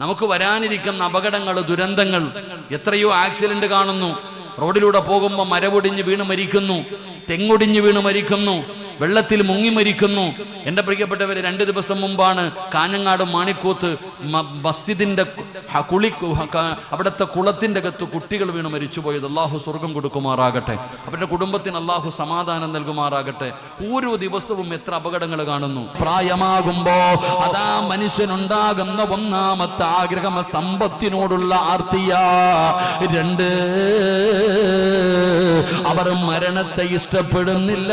നമുക്ക് വരാനിരിക്കുന്ന അപകടങ്ങൾ ദുരന്തങ്ങൾ എത്രയോ ആക്സിഡന്റ് കാണുന്നു. റോഡിലൂടെ പോകുമ്പോൾ മരവൊടിഞ്ഞ് വീണ് മരിക്കുന്നു. തെങ്ങൊടിഞ്ഞ് വീണ് മരിക്കുന്നു. വെള്ളത്തിൽ മുങ്ങി മരിക്കുന്നു. എന്റെ പ്രിയപ്പെട്ടവരെ രണ്ട് ദിവസം മുമ്പാണ് കാഞ്ഞങ്ങാട് മാണിക്കൂത്ത് മസ്ജിദിന്റെ കുളി അവിടുത്തെ കുളത്തിന്റെ അകത്ത് കുട്ടികൾ വീണ് മരിച്ചുപോയത്. അള്ളാഹു സ്വർഗം കൊടുക്കുമാറാകട്ടെ. അവരുടെ കുടുംബത്തിന് അള്ളാഹു സമാധാനം നൽകുമാറാകട്ടെ. ഓരോ ദിവസവും എത്ര അപകടങ്ങൾ കാണുന്നു. പ്രായമാകുമ്പോ അതാ മനുഷ്യനുണ്ടാകുന്ന ഒന്നാമത്തെ ആഗ്രഹം സമ്പത്തിനോടുള്ള ആർത്തിയ. രണ്ട് അവർ മരണത്തെ ഇഷ്ടപ്പെടുന്നില്ല.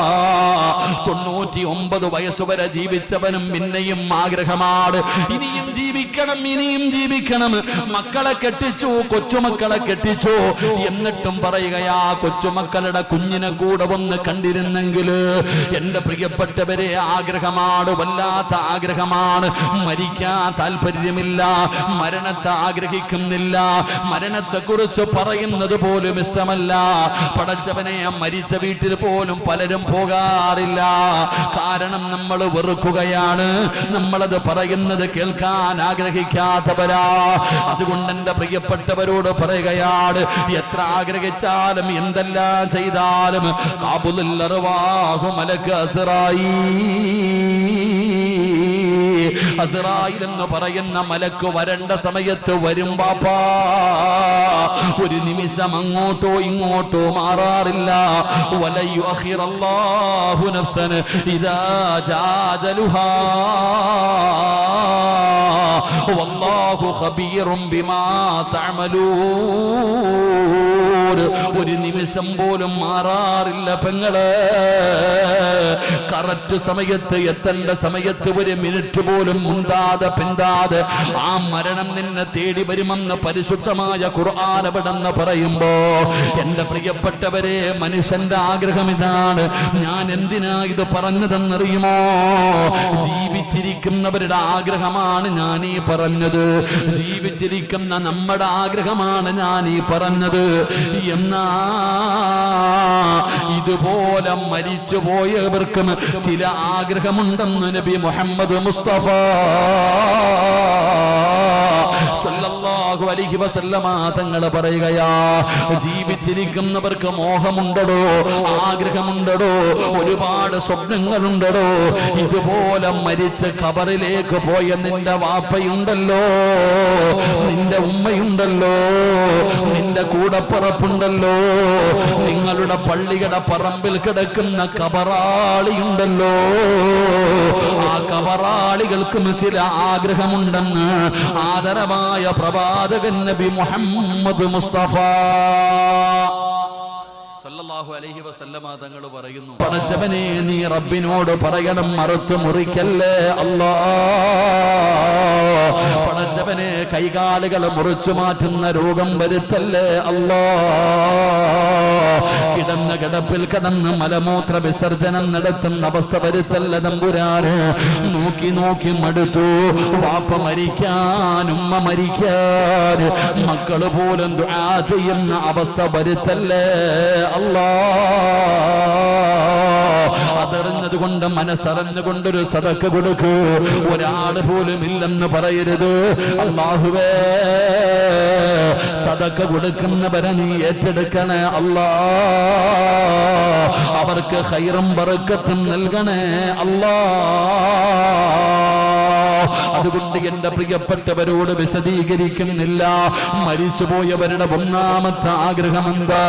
തൊണ്ണൂറ്റി വയസ്സുവരെ വയസ്സ് വരെ ജീവിച്ചവനും പിന്നെയും ആഗ്രഹമാണ്. ഇനിയും ജീവിക്കണം ഇനിയും ജീവിക്കണം. മക്കളെ കെട്ടിച്ചു കൊച്ചുമക്കളെ കെട്ടിച്ചു. എന്നിട്ടും പറയുകയാ കൊച്ചുമക്കളുടെ കുഞ്ഞിനെ കൂടെ ഒന്ന് കണ്ടിരുന്നെങ്കിൽ എന്റെ പ്രിയപ്പെട്ടവരെ ആഗ്രഹമാണ് വല്ലാത്ത ആഗ്രഹമാണ്. മരിക്കാൻ താല്പര്യമില്ല മരണത്തെ ആഗ്രഹിക്കുന്നില്ല. മരണത്തെ കുറിച്ച് പറയുന്നത് പോലും ഇഷ്ടമല്ല. പടച്ചവനെ മരിച്ച വീട്ടിൽ പോലും പലരും പോകാറില്ല. കാരണം നമ്മൾ വെറുക്കുകയാണ്. നമ്മളത് പറയുന്നത് കേൾക്കാൻ ആഗ്രഹിക്കാത്തവരാ. അതുകൊണ്ട് എന്റെ പ്രിയപ്പെട്ടവരോട് പറയുകയാണ്. എത്ര ആഗ്രഹിച്ചാലും എന്തെല്ലാം ചെയ്താലും കാബുലറവാഹു മലക്ക് അസറായി. അസറായിൽ എന്ന് പറയുന്ന മലക്ക് വരണ്ട സമയത്ത് വരും പാപ്പാ ഒരു നിമിഷം അങ്ങോട്ടോ ഇങ്ങോട്ടോ മാറാറില്ല. ബിമാ ഒരു നിമിഷം പോലും മാറാറില്ല പെങ്ങൾ. കറക്റ്റ് സമയത്ത് എത്തേണ്ട സമയത്ത് ഒരു മിനിറ്റ് പോലും മുന്താതെ പിന്താതെ ആ മരണം നിന്നെ തേടി വരുമെന്ന് പരിശുദ്ധമായ ഖുർആൻ എവിടെന്ന് പറയുമ്പോ എന്റെ പ്രിയപ്പെട്ടവരെ മനുഷ്യന്റെ ആഗ്രഹം ഇതാണ്. ഞാൻ എന്തിനാ ഇത് പറഞ്ഞതെന്നറിയുമോ? ജീവിച്ചിരിക്കുന്നവരുടെ ആഗ്രഹമാണ് ഞാൻ ഈ പറഞ്ഞത്. ജീവിച്ചിരിക്കുന്ന നമ്മുടെ ആഗ്രഹമാണ് ഞാൻ ഈ പറഞ്ഞത്. എന്നാ ഇതുപോലെ മരിച്ചു പോയവർക്കും ചില ആഗ്രഹമുണ്ടെന്ന് നബി മുഹമ്മദ് മുസ്തഫ മുസ്തഫ സല്ലല്ലാഹു അലൈഹി വസല്ലമ തങ്ങൾ പറയുകയാ ജീവിച്ചിരിക്കുന്നവർക്ക് മോഹമുണ്ടടോ ആഗ്രഹമുണ്ടടോ ഒരുപാട് സ്വപ്നങ്ങളുണ്ടടോ ഇതുപോലെ മരിച്ച് കബറിലേക്ക് പോയ നിന്റെ വാപ്പയുണ്ടല്ലോ നിന്റെ ഉമ്മയുണ്ടല്ലോ നിന്റെ കൂടപ്പുറപ്പുണ്ടല്ലോ നിങ്ങളുടെ പള്ളിയുടെ പറമ്പിൽ കിടക്കുന്ന കബറാളിയുണ്ടല്ലോ ആ കബറാളികൾക്കും ചില ആഗ്രഹമുണ്ടെന്ന് ആദരവായ ആദരമായ പ്രവാചകൻ നബി മുഹമ്മദ് മുസ്തഫ സല്ലല്ലാഹു അലൈഹി വസല്ലമ തങ്ങൾ പറയുന്നു. പടച്ചവനെ നീ റബ്ബിനോട് പറയണം മറുത്തു മുറിക്കല്ലേ? അല്ലാ. പടച്ചവനെ കൈകാലുകൾ മുറിച്ചു മാറ്റുന്ന രോഗം വരുത്തല്ലേ? അല്ലാ. കിടന്ന കിടപ്പിൽ കിടന്ന് മലമൂത്ര വിസർജനം നടത്തുന്ന അവസ്ഥ വരുത്തല്ല തമ്പുരാന് നോക്കി നോക്കി മടുത്തു. വാപ്പ മരിക്കാൻ ഉമ്മ മരിക്കാൻ മക്കൾ പോലും ദുആ ചെയ്യുന്ന അവസ്ഥ വരുത്തല്ലേ? അല്ലാ. അതറിഞ്ഞത് കൊണ്ട് മനസ്സറിഞ്ഞുകൊണ്ടൊരു സതക്ക് കൊടുക്കൂ. ഒരാൾ പോലും ഇല്ലെന്ന് പറയരുത്. അള്ളാഹുവേ സതക്ക് കൊടുക്കുന്നവരെ നീ ഏറ്റെടുക്കണേ അല്ലാ. അവർക്ക് ഹൈറും പറക്കത്തും നൽകണേ അല്ലാ. അതുകൊണ്ട് എന്റെ പ്രിയപ്പെട്ടവരോട് വിശദീകരിക്കുന്നില്ല. മരിച്ചുപോയവരുടെ ഒന്നാമത്തെ ആഗ്രഹം എന്താ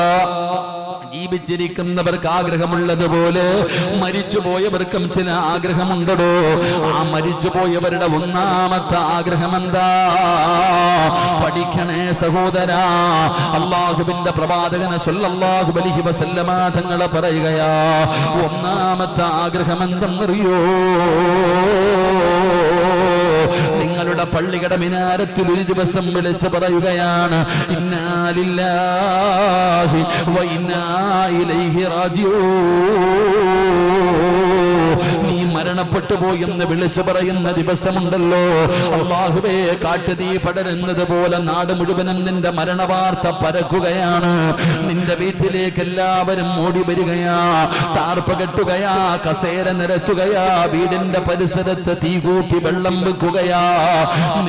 ജീവിച്ചിരിക്കുന്നവർക്ക് ആഗ്രഹമുള്ളതുപോലെ മരിച്ചുപോയവർക്കും ചില ആഗ്രഹമുണ്ടോ ആ മരിച്ചുപോയവരുടെ ഒന്നാമത്തെ ആഗ്രഹം എന്താ പഠിക്കണേ സഹോദര. അള്ളാഹുബിന്റെ പ്രവാചകനെ അലൈഹി വസല്ലമ തങ്ങളെ പറയുകയാ ഒന്നാമത്തെ ആഗ്രഹം എന്തെന്നറിയോ നിങ്ങളുടെ പള്ളിയുടെ മിനാരത്തിൽ ഒരു ദിവസം വിളിച്ച് പറയുകയാണ് ഇന്നാലില്ലാഹി നീ മരണപ്പെട്ടു പോയെന്ന് വിളിച്ചു പറയുന്ന ദിവസമുണ്ടല്ലോ. അള്ളാഹുവേ കാട്ടുതീ പടരുന്നത് പോലെ നാട് മുഴുവനും നിന്റെ മരണവാർത്ത പരക്കുകയാണ്. നിന്റെ വീട്ടിലേക്ക് എല്ലാവരും ഓടി വരികയാ താർപ്പ് കെട്ടുകയാ കസേര നിരത്തുകയാ വീടിന്റെ പരിസരത്ത് തീ കൂട്ടി വെള്ളം വെക്കുകയാ.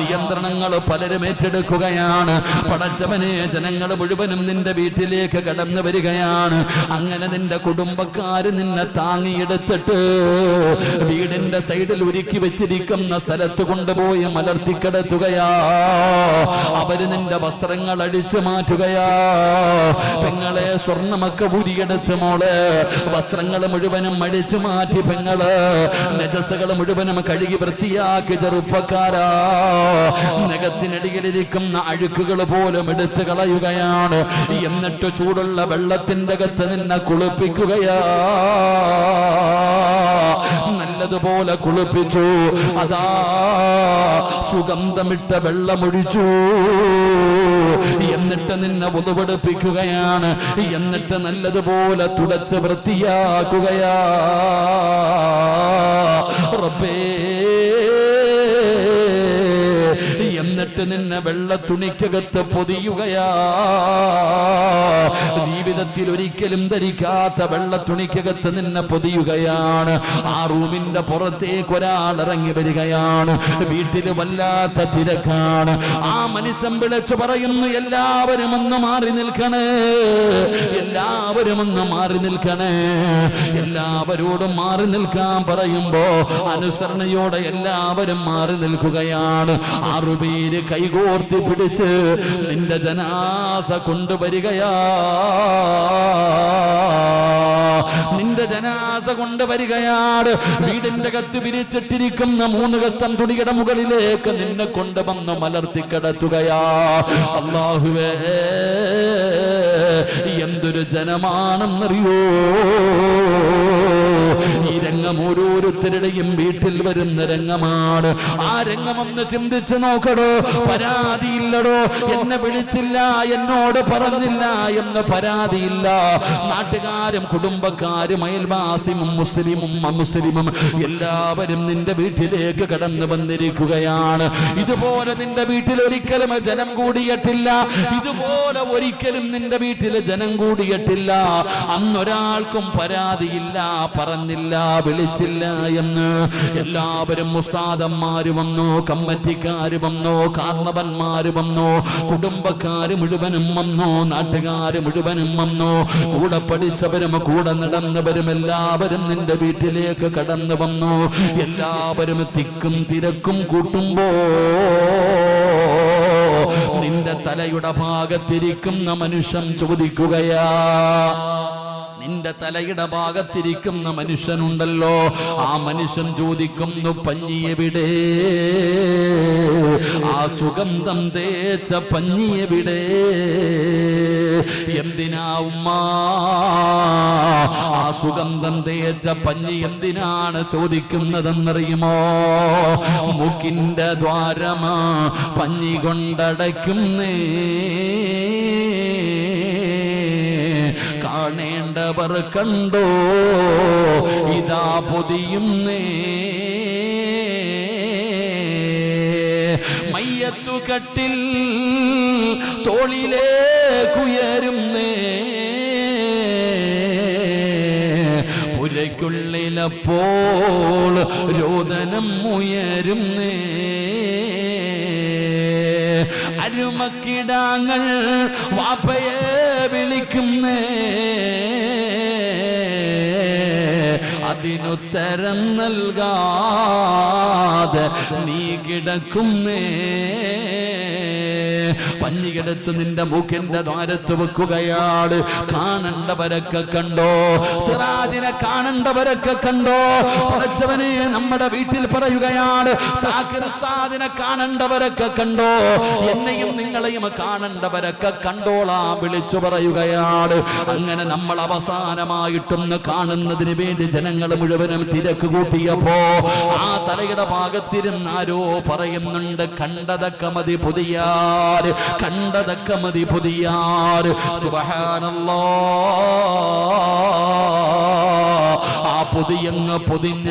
നിയന്ത്രണങ്ങൾ പലരും ഏറ്റെടുക്കുകയാണ്. പടച്ചവനെ ജനങ്ങൾ മുഴുവനും നിന്റെ വീട്ടിലേക്ക് കടന്നു വരികയാണ്. അങ്ങനെ നിന്റെ കുടുംബക്കാര് നിന്നെ താങ്ങിയെടുത്തിട്ട് വീടിന്റെ സൈഡിൽ ഒരുക്കി വെച്ചിരിക്കുന്ന സ്ഥലത്ത് കൊണ്ടുപോയി മലർത്തിക്കിടത്തുകയാ അവർ നിന്റെ വസ്ത്രങ്ങൾ അടിച്ചു മാറ്റുകയാ. പെങ്ങളെ സ്വർണമൊക്കെ ഊരിയെടുത്ത് മോൾ. വസ്ത്രങ്ങൾ മുഴുവനും അടിച്ചു മാറ്റി പെങ്ങൾ. നജസ്സുകൾ മുഴുവനും കഴുകി വൃത്തിയാക്കി ചെറുപ്പക്കാരാ. നഖത്തിനടിയിലിരിക്കുന്ന അഴുക്കുകൾ പോലും എടുത്തു കളയുകയാണ്. എന്നിട്ട് ചൂടുള്ള വെള്ളത്തിന്റെ അകത്ത് നിന്നെ കുളിപ്പിക്കുകയാ. നല്ലതുപോലെ കുളിപ്പിച്ചു. അതാ സുഗന്ധമിട്ട വെള്ളമൊഴിച്ചു. എന്നിട്ട് നിന്നെ ഒതുപെടുപ്പിക്കുകയാണ് എന്നിട്ട് നല്ലതുപോലെ തുടച്ച് വൃത്തിയാക്കുകയാ. റബ്ബേ എന്നിട്ട് നിന്നെ വെള്ള തുണിക്കകത്ത് പൊതിയുകയാ. ജീവിതത്തിൽ ഒരിക്കലും ധരിക്കാത്ത വെള്ള തുണിക്കകത്ത് നിന്നെ പൊതിയുകയാണ്. ആ റൂമിന്റെ പുറത്തേക്ക് ഒരാൾ ഇറങ്ങി വരികയാണ്. വീട്ടിൽ വല്ലാത്ത തിരക്കാണ്. ആ മനുഷ്യൻ വിളിച്ചു പറയുന്നു എല്ലാവരും ഒന്ന് മാറി നിൽക്കണേ. എല്ലാവരും ഒന്ന് മാറി നിൽക്കണേ. എല്ലാവരോടും മാറി നിൽക്കാൻ പറയുമ്പോ അനുസരണയോടെ എല്ലാവരും മാറി നിൽക്കുകയാണ്. ആറുപേര് കൈകോർത്തി പിടിച്ച് നിന്റെ ജനാസ കൊണ്ടുവരികയാ. നിന്റെ ജനാസ കൊണ്ടുവരികയാണ് വീടിന്റെ കത്ത് വിരിച്ചിട്ടിരിക്കുന്ന മൂന്ന് കഷ്ടം തുണിയുടെ മുകളിലേക്ക് നിന്നെ കൊണ്ടുവന്ന് മലർത്തി കിടത്തുകയാ. അള്ളാഹുവേ എന്തൊരു ജനമാണെന്നറിയോ? ഈ രംഗം ഓരോരുത്തരുടെയും വീട്ടിൽ വരുന്ന രംഗമാണ്. ആ രംഗമൊന്ന് ചിന്തിച്ചു നോക്കടോ. പരാതിയില്ലടോ. എന്നെ വിളിച്ചില്ല എന്നോട് പറഞ്ഞില്ല എന്ന് പരാതിയില്ല. നാട്ടുകാരും കുടുംബക്കാരും അയൽവാസിയും മുസ്ലിമും അമുസ്ലിമും എല്ലാവരും നിന്റെ വീട്ടിലേക്ക് കടന്നു വന്നിരിക്കുകയാണ്. ഇതുപോലെ നിന്റെ വീട്ടിൽ ഒരിക്കലും ജനം കൂടിയിട്ടില്ല. ഇതുപോലെ ഒരിക്കലും നിന്റെ വീട്ടിൽ ജനം കൂടിയിട്ടില്ല. അന്നൊരാൾക്കും പരാതിയില്ല. പറഞ്ഞില്ല വിളിച്ചില്ല എന്ന്. എല്ലാവരും മുസ്താദന്മാര് വന്നു കമ്മറ്റിക്കാര് വന്നു കാർണവന്മാര് വന്നു കുടുംബക്കാര് മുഴുവനും വന്നു നാട്ടുകാര് മുഴുവനും വന്നു. കൂടെ പഠിച്ചവരും കൂടെ നടന്നവരും എല്ലാവരും നിന്റെ വീട്ടിലേക്ക് കടന്നു വന്നു. എല്ലാവരും തിക്കും തിരക്കും കൂട്ടുമ്പോ തലയുടെ ഭാഗത്തിരിക്കുന്ന മനുഷ്യൻ ചോദിക്കുകയാ നിന്റെ തലയുടെ ഭാഗത്തിരിക്കുന്ന മനുഷ്യനുണ്ടല്ലോ. ആ മനുഷ്യൻ ചോദിക്കുന്നു പഞ്ഞിയെവിടെ? ആ സുഗന്ധം തേച്ച പഞ്ഞിയെവിടെ? എന്തിനാ ഉമ്മ? ആ സുഗന്ധം തേച്ച പഞ്ഞി എന്തിനാണ് ചോദിക്കുന്നതെന്നറിയുമോ? മുക്കിന്റെ ദ്വാരമാ പഞ്ഞി കൊണ്ടടയ്ക്കുന്നേ. കാണേണ്ടവർ കണ്ടോ? ഇതാ പൊതിയുന്നേ മയ്യത്തുകട്ടിൽ തോളിലേക്കുയരുന്നേ പുരയ്ക്കുള്ളിലപ്പോൾ രോദനം ഉയരുന്നേ അരുമക്കിടാങ്ങൾ വാപ്പയെ വിളിക്കുന്നേ. അതിനുത്തരം നൽകാതെ നീ കിടക്കുന്നേ. പഞ്ഞികെടുത്ത് നിന്റെ മൂക്കിന്റെ ദ്വാരത്ത് വെക്കുകയാണ്. കാണണ്ടവരൊക്കെ കണ്ടോ? സിറാജിനെ കാണണ്ടവരൊക്കെ കണ്ടോ? പറച്ചവനെ നമ്മുടെ വീട്ടിൽ പറയുകയാണ് സാക്കിർ ഉസ്താദിനെ കാണണ്ടവരൊക്കെ കണ്ടോ? എന്നെയും നിങ്ങളെയും കാണണ്ടവരൊക്കെ കണ്ടോളാ വിളിച്ചു പറയുകയാണ്. അങ്ങനെ നമ്മൾ അവസാനമായിട്ടൊന്ന് കാണുന്നതിന് വേണ്ടി ജനങ്ങൾ മുഴുവനും തിരക്ക് കൂട്ടിയപ്പോ ആ തലയുടെ ഭാഗത്തിരുന്നാരോ പറയുന്നുണ്ട് കണ്ടതൊക്കെ മതി പുതിയാർ. കണ്ടതൊക്കെ മതി പുതിയാർ സുബഹാനല്ലോ. പൊതിയങ്ങ് പൊതിഞ്ഞ.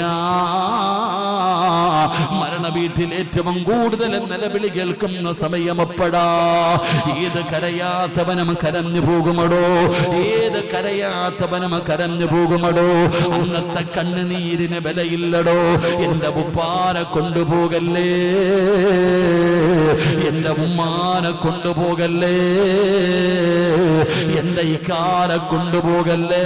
മരണ വീട്ടിൽ ഏറ്റവും കൂടുതൽ നിലവിളി കേൾക്കുന്ന സമയമപ്പെടാ ഏത് കരയാത്തവനം കരഞ്ഞു പോകുമടോ? ഏത് കരയാത്തവനം കരഞ്ഞു പോകുമടോ? അന്നത്തെ കണ്ണുനീരിന് വിലയില്ലടോ. എന്റെ ഉപ്പാനെ കൊണ്ടുപോകല്ലേ? എന്റെ ഉമ്മാനെ കൊണ്ടുപോകല്ലേ? എന്റെ ഇക്കാരെ കൊണ്ടുപോകല്ലേ?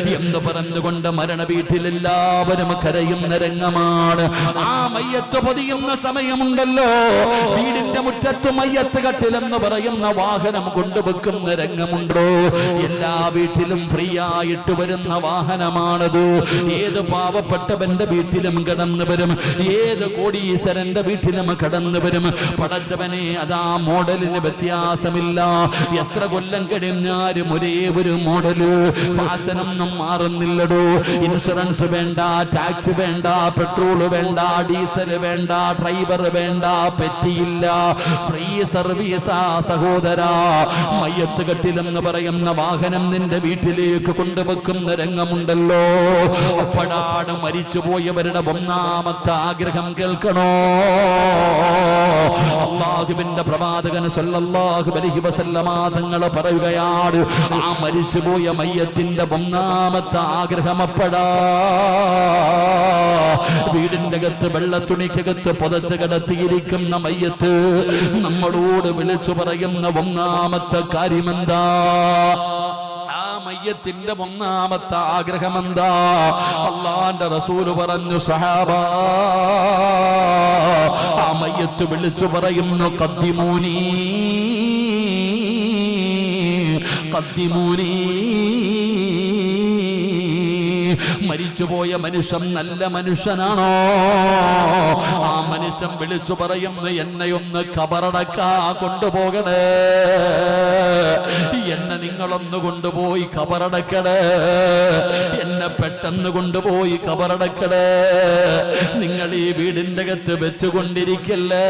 എന്ന് പറഞ്ഞുകൊണ്ട് മരണ വീട്ടിൽ എല്ലാവരും കരയുന്ന രംഗമാണ് ആ മയ്യത്ത് പൊതിയുന്ന സമയമുണ്ടല്ലോ. വീടിന്റെ മുറ്റത്ത് മയ്യത്ത് കട്ടിലെന്ന് പറയുന്ന വാഹനം കൊണ്ടുവെക്കുന്ന രംഗമുണ്ടോ എല്ലാ വീട്ടിലും ഫ്രീ ആയിട്ട് വരുന്ന വാഹനമാണത്. ഏത് പാവപ്പെട്ടവന്റെ വീട്ടിലും കടന്നു വരും. ഏത് കോടീശ്വരന്റെ വീട്ടിലും കടന്നു വരും. പടച്ചവനെ അതാ മോഡലിന് വ്യത്യാസമില്ല. എത്ര കൊല്ലം കഴിഞ്ഞാലും ഒരേ ഒരു മോഡൽ. ഫാഷനൊന്നും മാറുന്നില്ലടോ. ഇൻഷുറൻസ് വേണ്ട ടാക്സ് വേണ്ട പെട്രോൾ വേണ്ട ഡീസൽ വേണ്ട ഡ്രൈവർ വേണ്ട പറ്റിയില്ല. ഫ്രീ സർവീസാ സഹോദര. മയ്യത്ത് കെട്ടിലെന്ന് പറയുന്ന വാഹനം നിന്റെ വീട്ടിലേക്ക് കൊണ്ടുവെക്കുന്ന രംഗമുണ്ടല്ലോ. അപ്പടാട് മരിച്ചുപോയവരുടെ ഒന്നാമത്തെ ആഗ്രഹം കേൾക്കണോ? അള്ളാഹുവിന്റെ പ്രവാചകൻ സല്ലല്ലാഹു അലൈഹി വസല്ലമ തങ്ങൾ പറയുകയാണ് ആ മരിച്ചുപോയ മയ്യത്തിന്റെ ഒന്നാമത്തെ ആഗ്രഹം അപ്പടാ വീടിന്റെ അകത്ത് വെള്ളത്തുണിക്കകത്ത് പുതച്ച് കിടത്തിയിരിക്കുന്ന മയ്യത്ത് നമ്മളോട് വിളിച്ചു പറയുന്ന ഒന്നാമത്തെ കാര്യമെന്താ? മയ്യത്തിന്റെ ഒന്നാമത്തെ ആഗ്രഹമെന്താ? അള്ളാന്റെ റസൂൽ പറഞ്ഞു സഹാബ ആ മയ്യത്ത് വിളിച്ചു പറയുന്നു കത്തിമൂനി കദ്ദിമൂനി മരിച്ചുപോയ മനുഷ്യൻ നല്ല മനുഷ്യനാണോ? ആ മനുഷ്യൻ വിളിച്ചു പറയുന്നു എന്നെ ഒന്ന് കബറടക്കാ കൊണ്ടുപോകണേ. എന്നെ നിങ്ങളൊന്ന് കൊണ്ടുപോയി കബറടക്കണേ. എന്നെ പെട്ടെന്ന് കൊണ്ടുപോയി കബറടക്കണേ. നിങ്ങൾ ഈ വീടിന്റെ അകത്ത് വെച്ചുകൊണ്ടിരിക്കല്ലേ?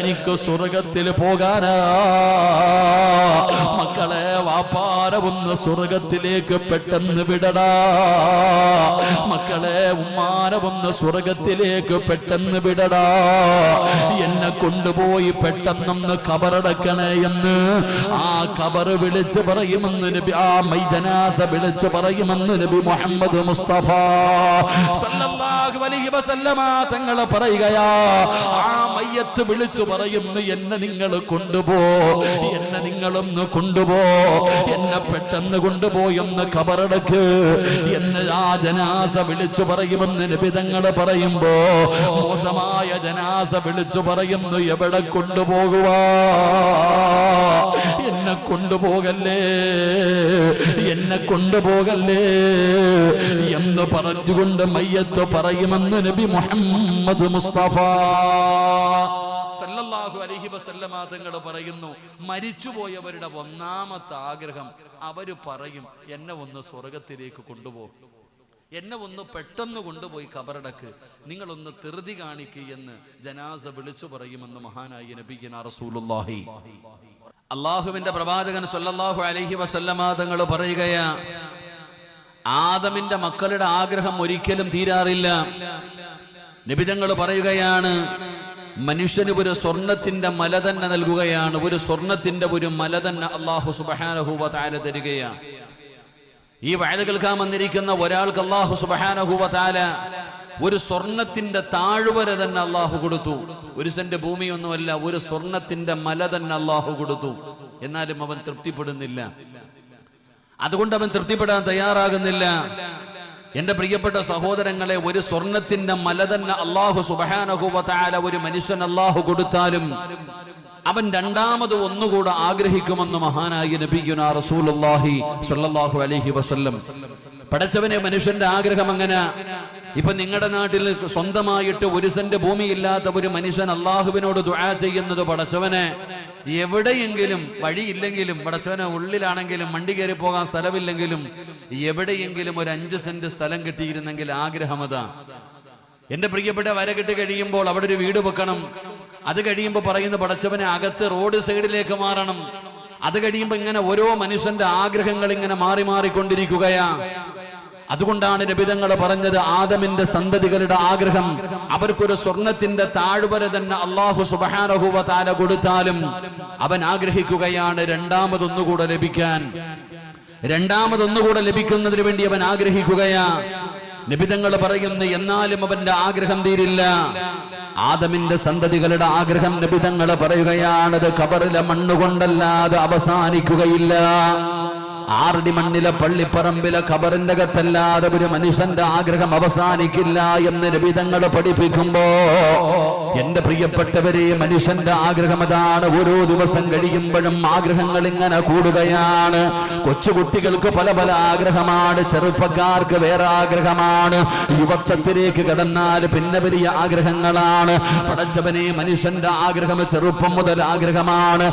എനിക്ക് സ്വർഗത്തിൽ പോകാനാ. മക്കളെ വാപ്പാര ഒന്ന് സ്വർഗത്തിലേക്ക് പെട്ടെന്ന് വിടടാ. മക്കളെ ഉമ്മാരവുന്ന സ്വർഗത്തിലേക്ക് പെട്ടെന്ന് വിടടാ. എന്നെ കൊണ്ടുപോയി പെട്ടെന്നൊന്ന് കബറടക്കണേ എന്ന്. ആ കബറ് വിളിച്ച് പറയുമെന്ന് നബി ആ മൈദനാസ വിളിച്ച് പറയുമെന്ന് നബി മുഹമ്മദ് മുസ്തഫ. തങ്ങൾ പറയുകയാ ആ മയ്യത്ത് വിളിച്ചു പറയുന്നു എന്നെ നിങ്ങൾ കൊണ്ടുപോ എന്നെ നിങ്ങളൊന്ന് കൊണ്ടുപോ. എന്നെ പെട്ടെന്ന് കൊണ്ടുപോയെന്ന് കബറടക്ക് എന്ന് ജനാസ വിളിച്ചു പറയുമെന്ന് നിബിതങ്ങൾ പറയുമ്പോ മോശമായ ജനാസ വിളിച്ചു പറയുന്നു എവിടെ കൊണ്ടുപോകുവാ? എന്നെ കൊണ്ടുപോകല്ലേ? എന്നെ കൊണ്ടുപോകല്ലേ? എന്ന് പറഞ്ഞുകൊണ്ട് മയ്യത്ത് പറയുമെന്ന് നബി മുഹമ്മദ് മുസ്തഫ. വസല്ലമ തങ്ങൾ പറയുന്നു മരിച്ചുപോയവരുടെ ഒന്നാമത്തെ ആഗ്രഹം അവർ പറയും എന്നെ ഒന്ന് സ്വർഗത്തിലേക്ക് കൊണ്ടുപോകും എന്നെ ഒന്ന് പെട്ടെന്ന് കൊണ്ടുപോയി കബറടക്ക് നിങ്ങളൊന്ന് തെറുതി കാണിക്ക് എന്ന് ജനാസ വിളിച്ചു പറയുമെന്ന് മഹാനായി നബിഗിന റസൂലുള്ളാഹി. അള്ളാഹുവിന്റെ പ്രവാചകൻ സല്ലല്ലാഹു അലൈഹി വസല്ലമ തങ്ങൾ പറയുകയാ ആദമിന്റെ മക്കളുടെ ആഗ്രഹം ഒരിക്കലും തീരാറില്ല. നിബിതങ്ങൾ പറയുകയാണ് മനുഷ്യന് ഒരു സ്വർണത്തിന്റെ മല തന്നെ നൽകുകയാണ്. ഒരു സ്വർണത്തിന്റെ ഒരു മല തന്നെ അള്ളാഹു സുബഹാനഹൂവ താര തരികയാണ്. ഈ വയൽ കേൾക്കാൻ വന്നിരിക്കുന്ന ഒരാൾക്ക് അള്ളാഹു സുബഹാനഹൂവ താല ഒരു സ്വർണത്തിന്റെ താഴ്വര തന്നെ അള്ളാഹു കൊടുത്തു. ഒരു സെന്റ് ഭൂമിയൊന്നുമല്ല ഒരു സ്വർണത്തിന്റെ മല തന്നെ അള്ളാഹു കൊടുത്തു. എന്നാലും അവൻ തൃപ്തിപ്പെടുന്നില്ല. അതുകൊണ്ട് അവൻ തൃപ്തിപ്പെടാൻ തയ്യാറാകുന്നില്ല. എന്റെ പ്രിയപ്പെട്ട സഹോദരങ്ങളെ ഒരു സ്വർണത്തിന്റെ മല തന്നെ അള്ളാഹു സുബഹാനഹുബത്താല ഒരു മനുഷ്യൻ അള്ളാഹു കൊടുത്താലും അവൻ രണ്ടാമത് ഒന്നുകൂടെ ആഗ്രഹിക്കുമെന്ന് മഹാനായി നബിയുന റസൂലുള്ളാഹി സ്വല്ലല്ലാഹു അലൈഹി വസല്ലം. പടച്ചവനെ മനുഷ്യന്റെ ആഗ്രഹം അങ്ങനെ. ഇപ്പൊ നിങ്ങളുടെ നാട്ടിൽ സ്വന്തമായിട്ട് ഒരു സെന്റ് ഭൂമിയില്ലാത്ത ഒരു മനുഷ്യൻ അള്ളാഹുവിനോട് ദുആ ചെയ്യുന്നത് പടച്ചവനെ എവിടെയെങ്കിലും വഴിയില്ലെങ്കിലും പടച്ചവനെ ഉള്ളിലാണെങ്കിലും വണ്ടി കയറി പോകാൻ സ്ഥലമില്ലെങ്കിലും എവിടെയെങ്കിലും ഒരു അഞ്ച് സെന്റ് സ്ഥലം കിട്ടിയിരുന്നെങ്കിൽ ആഗ്രഹമതാ എന്റെ പ്രിയപ്പെട്ട വര കിട്ടി കഴിയുമ്പോൾ അവിടെ ഒരു വീട് വെക്കണം. അത് കഴിയുമ്പോൾ പറയുന്ന പടച്ചവനെ അകത്ത് റോഡ് സൈഡിലേക്ക് മാറണം. അത് കഴിയുമ്പോൾ ഇങ്ങനെ ഓരോ മനുഷ്യന്റെ ആഗ്രഹങ്ങൾ ഇങ്ങനെ മാറി മാറിക്കൊണ്ടിരിക്കുകയാ. അതുകൊണ്ടാണ് രബിതങ്ങൾ പറഞ്ഞത് ആദമിന്റെ സന്തതികളുടെ ആഗ്രഹം. അവർക്കൊരു സ്വർണത്തിന്റെ താഴ്വര തന്നെ അള്ളാഹു സുബാനഹുവ താല കൊടുത്താലും അവൻ ആഗ്രഹിക്കുകയാണ് രണ്ടാമതൊന്നുകൂടെ ലഭിക്കാൻ. രണ്ടാമതൊന്നുകൂടെ ലഭിക്കുന്നതിന് വേണ്ടി അവൻ ആഗ്രഹിക്കുകയാ. നിബിതങ്ങൾ പറയുന്നു എന്നാലും അവന്റെ ആഗ്രഹം തീരില്ല. ആദമിന്റെ സന്തതികളുടെ ആഗ്രഹം നിബിതങ്ങൾ പറയുകയാണത് കബറിലെ മണ്ണുകൊണ്ടല്ലാതെ അവസാനിക്കുകയില്ല. ആറടി മണ്ണിലെ പള്ളിപ്പറമ്പിലെ ഖബറിന്റെ അകത്തല്ലാതെ ഒരു മനുഷ്യന്റെ ആഗ്രഹം അവസാനിക്കില്ല എന്ന് രവിതങ്ങൾ പഠിപ്പിക്കുമ്പോ എന്റെ പ്രിയപ്പെട്ടവരെ മനുഷ്യന്റെ ആഗ്രഹം അതാണ്. ഓരോ ദിവസം കഴിയുമ്പോഴും ആഗ്രഹങ്ങൾ ഇങ്ങനെ കൂടുകയാണ്. കൊച്ചുകുട്ടികൾക്ക് പല പല ആഗ്രഹമാണ്. ചെറുപ്പക്കാർക്ക് വേറെ ആഗ്രഹമാണ്. യുവത്വത്തിലേക്ക് കടന്നാൽ പിന്നെ വലിയ ആഗ്രഹങ്ങളാണ്. പടച്ചവനെ മനുഷ്യന്റെ ആഗ്രഹം ചെറുപ്പം മുതൽ ആഗ്രഹമാണ്.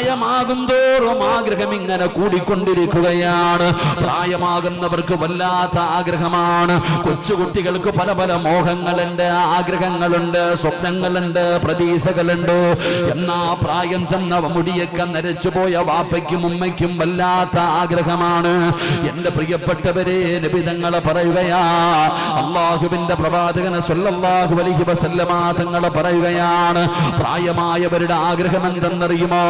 പ്രായമാകും തോറും ആഗ്രഹം ഇങ്ങനെ കൂടിക്കൊണ്ടിരിക്കുകയാണ്. പ്രായമാകുന്നവർക്ക് വല്ലാത്ത ആഗ്രഹമാണ്. കൊച്ചുകുട്ടികൾക്ക് പല പല മോഹങ്ങളുണ്ട് ആഗ്രഹങ്ങളുണ്ട് സ്വപ്നങ്ങളുണ്ട് പ്രതീക്ഷകളുണ്ട്. എന്നാ പ്രായം ചെന്ന മുടിയൊക്കെ നരച്ചു പോയ വാപ്പയ്ക്കും ഉമ്മയ്ക്കും വല്ലാത്ത ആഗ്രഹമാണ്. എന്റെ പ്രിയപ്പെട്ടവരെ നിബിതങ്ങളെ പറയുകയാ അള്ളാഹുവിന്റെ പ്രവാചകന് സ്വല്ലാഹു അലൈഹി വസല്ലമ പറയുകയാണ് പ്രായമായവരുടെ ആഗ്രഹം എന്തെന്നറിയുമോ?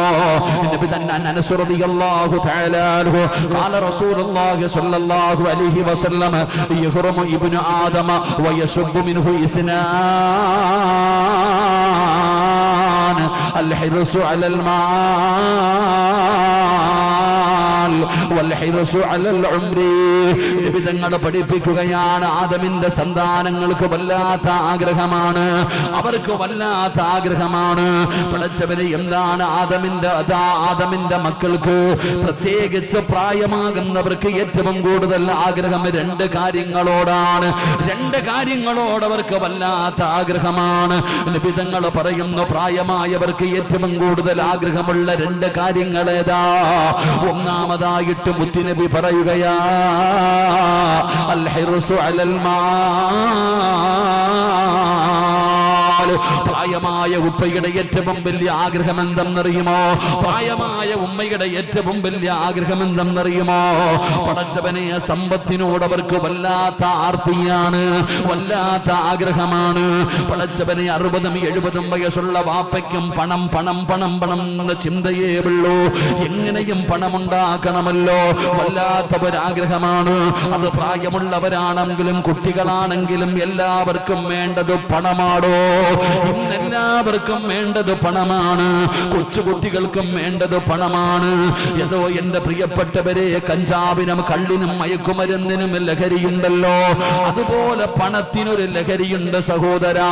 നബി തന്നെ അനസ് റളിയല്ലാഹു തആല അൻഹു ഖാല റസൂലുള്ളാഹി സ്വല്ലല്ലാഹു അലൈഹി വസല്ലം യഹ്റമു ഇബ്നു ആദമ വയശുബ്ബു മിൻഹു ഇസ്നാൻ الحرص على المال തങ്ങൾ പഠിപ്പിക്കുകയാണ് ആദമിന്റെ സന്താനങ്ങൾക്ക് വല്ലാത്ത ആഗ്രഹമാണ്. അവർക്ക് വല്ലാത്ത ആഗ്രഹമാണ്. പഠിച്ചവന് എന്താണ് ആദമിന്റെ ആദമിന്റെ മക്കൾക്ക്? പ്രത്യേകിച്ച് പ്രായമാകുന്നവർക്ക് ഏറ്റവും കൂടുതൽ ആഗ്രഹം രണ്ട് കാര്യങ്ങളോടാണ്. രണ്ട് കാര്യങ്ങളോട് അവർക്ക് വല്ലാത്ത ആഗ്രഹമാണ്. നിബിതങ്ങൾ പറയുന്നു പ്രായമായവർക്ക് ഏറ്റവും കൂടുതൽ ആഗ്രഹമുള്ള രണ്ട് കാര്യങ്ങൾ ഏതാ ഒന്നാമത് ഒന്നാമതായിട്ട് മുത്തുനബി പറയുകയാ അൽ ഹിർസു അലൽ മാൽ പ്രായമായ ഉപ്പയുടെ ഏറ്റവും വലിയ ആഗ്രഹം എന്തെന്നറിയുമോ പ്രായമായ ഉമ്മയുടെ ഏറ്റവും വലിയ ആഗ്രഹം എന്തെന്നറിയുമോ പടച്ചവനെ സമ്പത്തിനോട് അവർക്ക് വല്ലാത്ത ആർത്തിയാണ് വല്ലാത്ത ആഗ്രഹമാണ്. പടച്ചവനെ അറുപതും എഴുപതും വയസ്സുള്ള വാപ്പയ്ക്കും പണം പണം പണം പണം എന്ന ചിന്തയേ ഉള്ളൂ. എങ്ങനെയും പണമുണ്ടാക്കണമല്ലോ. വല്ലാത്ത ഒരാഗ്രഹമാണ് അത് പ്രായമുള്ളവരാണെങ്കിലും കുട്ടികളാണെങ്കിലും എല്ലാവർക്കും വേണ്ടത് പണമാടോ? എല്ലാവർക്കും വേണ്ടത് പണമാണ്. കൊച്ചുകുട്ടികൾക്കും വേണ്ടത് പണമാണ്. ഏതോ എന്റെ പ്രിയപ്പെട്ടവരെ കഞ്ചാവിനും കള്ളിനും മയക്കുമരുന്നിനും ലഹരിയുണ്ടല്ലോ. അതുപോലെ പണത്തിനൊരു ലഹരിയുണ്ട് സഹോദരാ.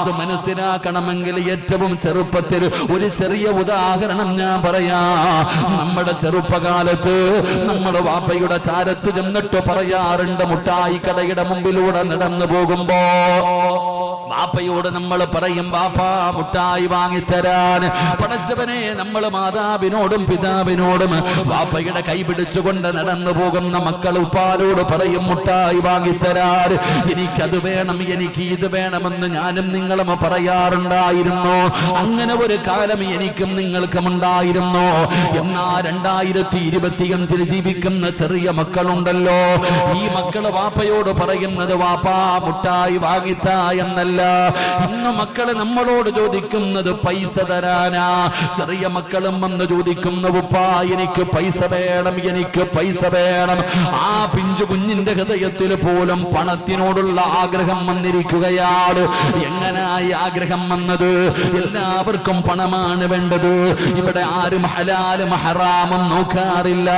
അത് മനസ്സിലാക്കണമെങ്കിൽ ഏറ്റവും ചെറുപ്പത്തിൽ ഒരു ചെറിയ ഉദാഹരണം ഞാൻ പറയാ. നമ്മുടെ ചെറുപ്പകാലത്ത് നമ്മുടെ വാപ്പയുടെ ചാരത്ത് ചെന്നിട്ട് പറയാറുണ്ട് മുട്ടായി കടയുടെ മുമ്പിലൂടെ നടന്നു പോകുമ്പോ. വാപ്പയോട് നമ്മൾ പറയും വാപ്പാ മുട്ടായി വാങ്ങിത്തരാൻ. പടച്ചവനെ നമ്മൾ മാതാവിനോടും പിതാവിനോടും വാപ്പയുടെ കൈ പിടിച്ചുകൊണ്ട് നടന്നു പോകുന്ന മക്കൾ ഉപ്പാരോട് പറയും മുട്ടായി വാങ്ങിത്തരാൻ. എനിക്കത് വേണം എനിക്ക് ഇത് വേണമെന്ന് ഞാനും നിങ്ങളും പറയാറുണ്ടായിരുന്നു. അങ്ങനെ ഒരു കാലം എനിക്കും നിങ്ങൾക്കും ഉണ്ടായിരുന്നു. എന്നാ രണ്ടായിരത്തി ഇരുപത്തിയഞ്ചിൽ ജീവിക്കുന്ന ചെറിയ മക്കളുണ്ടല്ലോ. ഈ മക്കൾ വാപ്പയോട് പറയുന്നത് വാപ്പാ മുട്ടായി വാങ്ങിത്ത എന്നല്ല. ഇന്ന് മക്കൾ നമ്മളോട് ചോദിക്കുന്നത് പൈസ തരാനാ. ചെറിയ മക്കളും വന്ന് ചോദിക്കുന്ന ഉപ്പാ എനിക്ക് പൈസ വേണം എനിക്ക് പൈസ വേണം. ആ പിഞ്ചു കുഞ്ഞിന്റെ ഹൃദയത്തിൽ പോലും പണത്തിനോടുള്ള ആഗ്രഹം വന്നിരിക്കുകയാണ്. എങ്ങനായി ആഗ്രഹം വന്നത്? എല്ലാവർക്കും പണമാണ് വേണ്ടത്. ഇവിടെ ആരും ഹലാലും ഹറാമും നോക്കാറില്ല.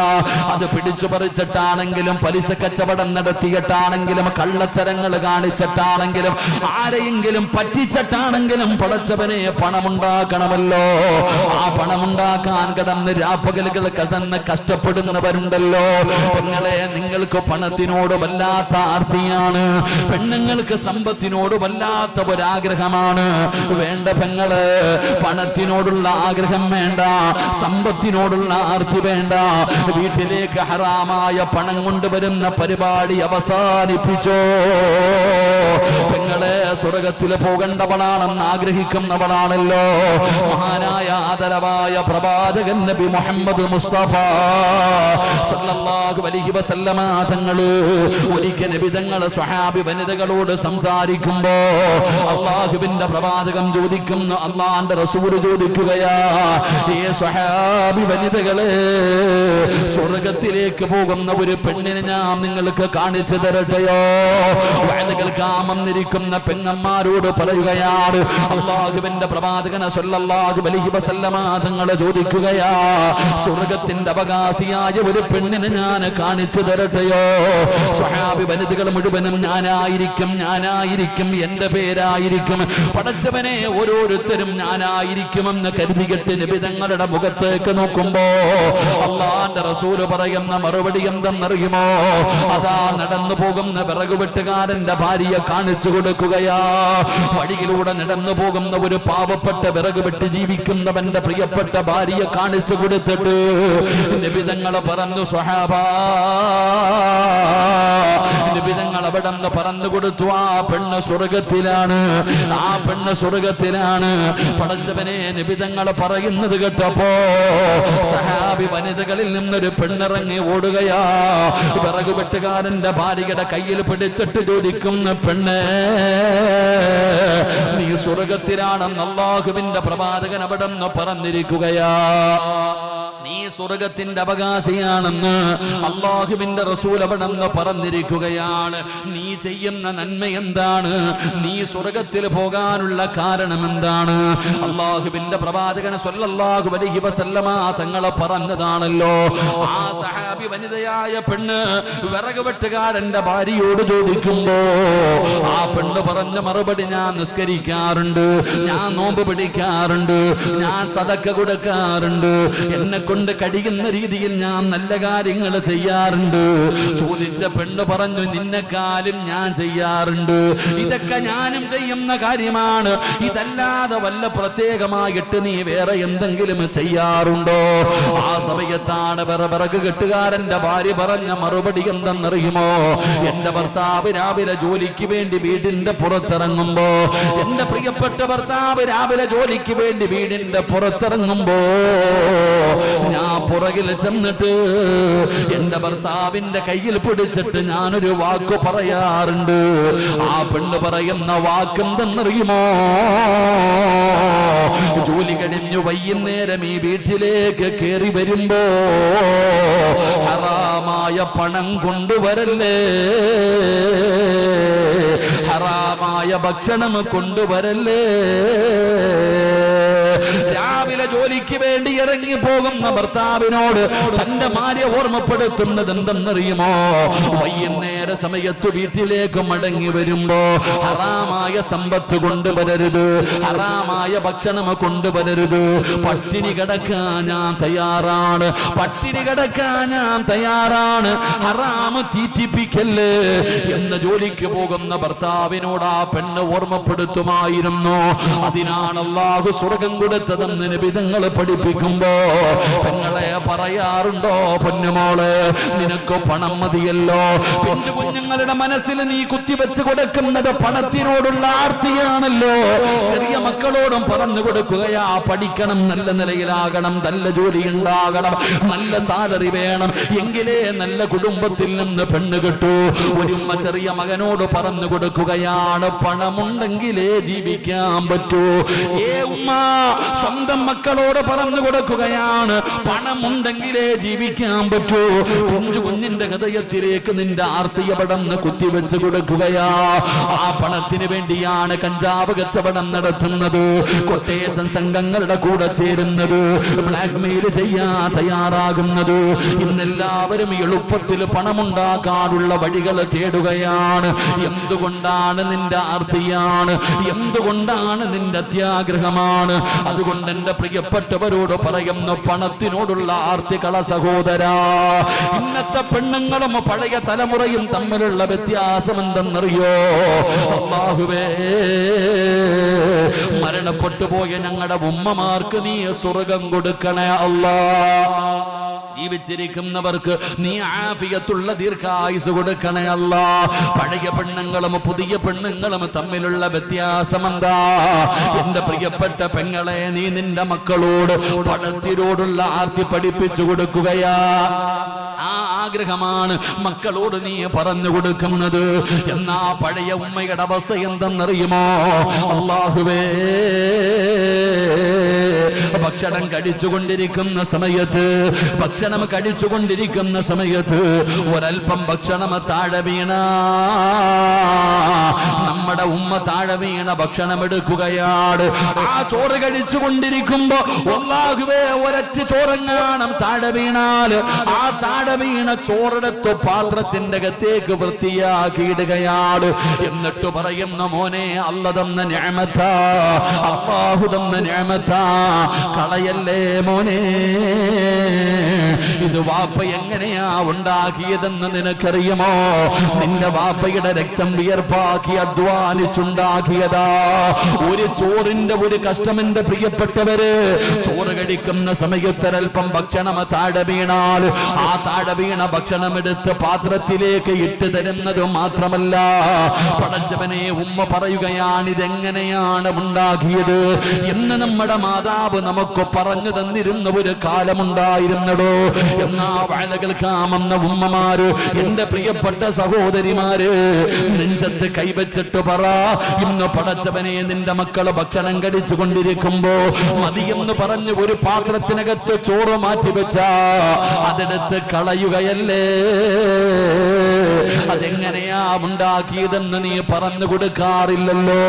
അത് പിടിച്ചു പറിച്ചിട്ടാണെങ്കിലും പലിശ കച്ചവടം നടത്തിയിട്ടാണെങ്കിലും കള്ളത്തരങ്ങൾ കാണിച്ചിട്ടാണെങ്കിലും ആരെയെങ്കിലും വഴിയിലും പറ്റിച്ചിട്ടാണെങ്കിലും പടച്ചവനെ പണമുണ്ടാക്കണമല്ലോ. ആ പണമുണ്ടാക്കാൻ കിടന്ന് രാപ്പകലുകൾ കടന്ന് കഷ്ടപ്പെടുന്നവരുണ്ടല്ലോ. പെങ്ങളെ നിങ്ങൾക്ക് പണത്തിനോട് വല്ലാത്ത ആർത്തിയാണ്. പെണ്ണുങ്ങൾക്ക് സമ്പത്തിനോട് വല്ലാത്ത ഒരാഗ്രഹമാണ്. വേണ്ട പെങ്ങൾ പണത്തിനോടുള്ള ആഗ്രഹം വേണ്ട. സമ്പത്തിനോടുള്ള ആർത്തി വേണ്ട. വീട്ടിലേക്ക് ഹറാമായ പണം കൊണ്ടുവരുന്ന പരിപാടി അവസാനിപ്പിച്ചോ. പെങ്ങളെ സ്വർഗത്തിൽ പോകേണ്ടവളാണെന്ന് ആഗ്രഹിക്കുന്നവളാണല്ലോ മഹാനായ ആദരവായ പ്രവാചകൻ നബി മുഹമ്മദ് മുസ്തഫ സല്ലല്ലാഹു അലൈഹി വസല്ലമ തങ്ങൾ ഒരിക്കൽ നബി തങ്ങൾ സ്വഹാബി വനിതകളോട് സംസാരിക്കുമ്പോ അള്ളാഹുവിന്റെ പ്രവാചകം ചോദിക്കുന്നു അള്ളാന്റെ റസൂൽ ചോദിക്കുകയാ ഈ സ്വഹാബി വനിതകളെ സ്വർഗത്തിലേക്ക് പോകുന്ന ഒരു പെണ്ണിനെ ഞാൻ നിങ്ങൾക്ക് കാണിച്ചു തരട്ടെയോ? വയലുകൾ കാമന്നിരിക്കുന്ന പെങ്ങന്മാരോട് പറയുകയാണ്. അള്ളാഹുവിന്റെ പ്രവാചകന അലൈഹി വസല്ലമ തങ്ങളെ ചോദിക്കുകയാ സ്വർഗത്തിന്റെ അവകാശിയായ ഒരു പെണ്ണിനെ ഞാൻ കാണിച്ചു തരട്ടെയോ? സ്വഹാബി വനിതകൾ മുഴുവനും ഞാനായിരിക്കും ഞാനായിരിക്കും എന്റെ പേരായിരിക്കും. പടച്ചവനെ ഓരോരുത്തരും ഞാനായിരിക്കുമെന്ന് കരുതികെട്ട് നിബിതങ്ങളുടെ മുഖത്തേക്ക് നോക്കുമ്പോ അള്ളാന്റെ റസൂൽ പറയുന്ന മറുപടി എന്തെന്നറിയുമോ? അതാ നടന്നു പോകുന്ന വിറകുവെട്ടുകാരന്റെ ഭാര്യ കാണിച്ചു വഴിയിലൂടെ നടന്നു പോകുന്ന ഒരു പാവപ്പെട്ട വിറക് വിട്ട് ജീവിക്കുന്നവന്റെ പ്രിയപ്പെട്ട ഭാര്യയെ കാണിച്ചു കൊടുത്തിട്ട് നിബിതങ്ങളെ പറഞ്ഞു സ്വഹാബാ നിബിതങ്ങൾ അവിടെ പറഞ്ഞു കൊടുത്തു. ആ പെണ്ണ് സ്വർഗത്തിലാണ്. ആ പെണ്ണ് സ്വർഗത്തിലാണ്. പടച്ചവനെ നിബിതങ്ങൾ പറയുന്നത് കേട്ടപ്പോ സഹാബി വനിതകളിൽ നിന്നൊരു പെണ്ണിറങ്ങി ഓടുകയാ. വിറക് വെട്ടുകാരന്റെ ഭാര്യയുടെ കയ്യിൽ പിടിച്ചിട്ട് ചോദിക്കുന്ന പെണ്ണ് നീ സ്വർഗത്തിലാണെന്ന് അള്ളാഹുവിന്റെ പ്രവാചകൻ അവിടെ പറഞ്ഞിരിക്കുകയാ. നീ സ്വർഗത്തിന്റെ അവകാശിയാണെന്ന് അള്ളാഹുവിന്റെ റസൂൽ അവിടെ നിന്ന് പറഞ്ഞിരിക്കുകയാണ്. നീ ചെയ്യുന്ന നന്മ എന്താണ്? നീ സ്വർഗത്തിൽ പോകാനുള്ള കാരണം എന്താണ്? അള്ളാഹുവിന്റെ പ്രവാചകൻ സൊല്ലാഹു അലൈഹി വസല്ലമ തങ്ങളെ പറഞ്ഞതാണല്ലോ. ആ സഹാബി വനിതയായ പെണ്ണ് വിറക് വെട്ടുകാരന്റെ ഭാര്യയോട് ചോദിക്കുമ്പോ ആ പെണ്ണ് പറഞ്ഞ മറുപടി ഞാൻ നിസ്കരിക്കാറുണ്ട് ഞാൻ നോമ്പ് പിടിക്കാറുണ്ട് ഞാൻ സതക്ക കൊടുക്കാറുണ്ട്. എന്നെ കൊണ്ട് കഴിയുന്ന രീതിയിൽ ഞാൻ നല്ല കാര്യങ്ങൾ ചെയ്യാറുണ്ട്. ചോദിച്ച പെണ്ണ് പറഞ്ഞു നിന്നെക്കാലും ഞാൻ ചെയ്യാറുണ്ട്. ഇതൊക്കെ ഞാനും ചെയ്യുന്ന കാര്യമാണ്. ഇതല്ലാതെ വല്ല പ്രത്യേകമായിട്ട് നീ വേറെ എന്തെങ്കിലും ചെയ്യാറുണ്ടോ? ആ സമയത്താണ് വിറവിറക് വിറക് കെട്ടുകാരന്റെ ഭാര്യ പറഞ്ഞ മറുപടി എന്തെന്നറിയുമോ? എന്റെ ഭർത്താവ് രാവിലെ ജോലിക്ക് വേണ്ടി വീടിന്റെ പുറത്തിറങ്ങുമ്പോ എന്റെ പ്രിയപ്പെട്ട ഭർത്താവ് രാവിലെ ജോലിക്ക് വേണ്ടി വീടിന്റെ പുറത്തിറങ്ങുമ്പോ ഞാൻ പുറകിൽ ചെന്നിട്ട് എന്റെ ഭർത്താവിന്റെ കയ്യിൽ പിടിച്ചിട്ട് ഞാനൊരു വാക്ക് പറയാറുണ്ട്. ആ പെണ്ണ് പറയുന്ന വാക്കെന്തെന്നറിയുമോ? ജോലി കഴിഞ്ഞു വൈകുന്നേരം ഈ വീട്ടിലേക്ക് കയറി വരുമ്പോ ഹറാമായ പണം കൊണ്ടുവരല്ലേ? ഹറാമായ ഭക്ഷണം കൊണ്ടുവരല്ലേ? രാവിലെ ജോലിക്ക് വേണ്ടി ഇറങ്ങി പോകുന്ന ഭർത്താവിനോട് തന്റെ ഭാര്യ ഓർമ്മപ്പെടുത്തുന്നത് എന്തെന്നറിയുമോ വൈകുന്നേര സമയത്ത് വീട്ടിലേക്ക് മടങ്ങി വരുമ്പോ ഹറാമായ സമ്പത്ത് കൊണ്ടുവരരുത് ഹറാമായ ഭക്ഷണം കൊണ്ടുവരരുത്. പട്ടിണി കിടക്കാൻ ഞാൻ തയ്യാറാണ് പട്ടിണി കിടക്കാൻ ഞാൻ തയ്യാറാണ്. ഹറാമ് തീറ്റിപ്പിക്കല്ലേ? എന്ന ജോലിക്ക് പോകുന്ന ഭർത്താവിനോട് ആ പെണ്ണ് ഓർമ്മപ്പെടുത്തുമായിരുന്നു. അതിനാണ് അള്ളാഹു സ്വർഗം കൊടുത്തതെന്ന് നിബിധങ്ങൾ പഠിപ്പിക്കുമ്പോ പെങ്ങളെ പറയാറുണ്ടോ? പൊന്നുമോളെ നിനക്ക് പണം മതിയല്ലോ. പിഞ്ചു കുഞ്ഞുങ്ങളുടെ മനസ്സിൽ നീ കുത്തിവെച്ച് കൊടുക്കുന്നത് പണത്തിനോടുള്ള ആർത്തിയാണല്ലോ. ചെറിയ മക്കളോടും പറഞ്ഞു കൊടുക്കുകയാ പഠിക്കണം നല്ല നിലയിലാകണം നല്ല ജോലി ഉണ്ടാകണം നല്ല സാലറി വേണം. എങ്കിലേ നല്ല കുടുംബത്തിൽ നിന്ന് പെണ്ണ് കിട്ടൂ. ഒരുമ്മ ചെറിയ മകനോട് പറഞ്ഞു കൊടുക്കുകയാണ് പണമുണ്ടെങ്കിലേ ജീവിക്കാൻ പറ്റൂ. ഏ ഉമ്മ സ്വന്തം മക്കളോട് പറഞ്ഞു കൊടുക്കുകയാണ്. പണമുണ്ടെങ്കിലേ ജീവിക്കാൻ പറ്റൂ. കുഞ്ചു കുഞ്ഞിന്റെ ഹൃദയത്തിലേക്ക് നിന്റെ ആർത്തിയ പടന്ന് കുത്തിവെച്ച് കൊടുക്കുകയാ. ആ പണത്തിന് വേണ്ടിയാണ് കഞ്ചാവ് കച്ചവടം നടത്തുന്നത്. കൊട്ടേഷൻ സംഘങ്ങളുടെ കൂടെ ചേരുന്നത്. ബ്ലാക്ക് മെയിൽ ചെയ്യാൻ തയ്യാറാകുന്നത്. ഇന്നെല്ലാവരും എളുപ്പത്തിൽ പണമുണ്ടാക്കാനുള്ള വഴികൾ തേടുകയാണ്. എന്തുകൊണ്ടാ എന്താണ് നിന്റെ ആർത്തിയാണ്? എന്തുകൊണ്ടാണ് നിന്റെ അത്യാഗ്രഹമാണ് അതുകൊണ്ട് എന്റെ പ്രിയപ്പെട്ടവരോട് പറയുന്നു പണത്തിനോടുള്ള ആർത്തികള സഹോദരാ. ഇന്നത്തെ പെണ്ണുങ്ങളും പഴയ തലമുറയും തമ്മിലുള്ള വ്യത്യാസം എന്തെന്നറിയോ? അള്ളാഹുവേ മരണപ്പെട്ടു പോയ ഞങ്ങളുടെ ഉമ്മമാർക്ക് നീ സ്വർഗം കൊടുക്കണേ അല്ലാ. ജീവിച്ചിരിക്കുന്നവർക്ക് നീ ആഫിയത്തുള്ള ദീർഘായുസ് കൊടുക്കണേ അല്ല. പഴയ പെണ്ണുങ്ങളും പുതിയ പെണ്ണുങ്ങളും തമ്മിലുള്ള വ്യത്യാസം എന്താ? എന്റെ പ്രിയപ്പെട്ട പെങ്ങളെ നീ നിന്റെ മക്കളോട് പണത്തിനോടുള്ള ആർത്തി പഠിപ്പിച്ചു കൊടുക്കുകയാ. ആ ആഗ്രഹമാണ്. മക്കളോട് നീ പറഞ്ഞു കൊടുക്കുന്നത്. എന്നാ പഴയ ഉമ്മയുടെ അവസ്ഥ എന്തെന്നറിയുമോ? അള്ളാഹുവേ. ഭക്ഷണം കഴിച്ചുകൊണ്ടിരിക്കുന്ന സമയത്ത് ഭക്ഷണം കഴിച്ചുകൊണ്ടിരിക്കുന്ന സമയത്ത് ഒരൽപ്പം ഭക്ഷണം താഴെ വീണ. നമ്മുടെ ഉമ്മ താഴെ വീണ ഭക്ഷണം എടുക്കുകയാണ്. ആ ചോറ് കഴിച്ചുകൊണ്ടിരിക്കുമ്പോ ഒന്നാകുവേ ഒരറ്റ് ചോറങ്ങാണം താഴെ വീണാൽ ആ താഴെ വീണ ചോറെടുത്ത് പാത്രത്തിന്റെ അകത്തേക്ക് വൃത്തിയാക്കിയിടുകയാണ്. എന്നിട്ട് പറയുന്ന മോനെ അല്ലതെന്ന തന്ന ഞാമത്താ ഞാമത്ത തന്ന ഞാമത്താ കളയല്ലേ മോനെ? ഇത് വാപ്പ എങ്ങനെയാ ഉണ്ടാക്കിയതെന്ന് നിനക്കറിയുമോ? നിന്റെ വാപ്പയുടെ രക്തം വിയർപ്പാക്കി അധ്വാനിച്ചുണ്ടാക്കിയതാ. ഒരു ചോറിന്റെ ഒരു കഷ്ടം എന്റെ പ്രിയപ്പെട്ടവര് ചോറ് കഴിക്കുന്ന സമയത്തൊരൽപ്പം ഭക്ഷണം താഴെ വീണാൽ ആ താഴെ വീണ ഭക്ഷണം എടുത്ത് പാത്രത്തിലേക്ക് ഇട്ട് തരുന്നത് മാത്രമല്ല പടച്ചവനെ ഉമ്മ പറയുകയാണ് ഇതെങ്ങനെയാണ് ഉണ്ടാക്കിയത്? എന്ന് നമ്മുടെ മാതാവ് നമുക്ക് പറഞ്ഞു തന്നിരുന്ന ഒരു കാലമുണ്ടായിരുന്നടോ. എന്നാ വാഴ കേൾക്കാമെന്ന ഉമ്മമാര് എന്റെ പ്രിയപ്പെട്ട സഹോദരിമാര് നെഞ്ചത്ത് കൈവച്ചിട്ട് പറ. ഇന്ന് പടച്ചവനെ നിന്റെ മക്കൾ ഭക്ഷണം കഴിച്ചു കൊണ്ടിരിക്കുമ്പോ മതിയെന്ന് പറഞ്ഞ് ഒരു പാത്രത്തിനകത്ത് ചോറ് മാറ്റി വെച്ച അതെടുത്ത് കളയുകയല്ലേ? അതെങ്ങനെയാ ഉണ്ടാക്കിയതെന്ന് നീ പറഞ്ഞു കൊടുക്കാറില്ലല്ലോ.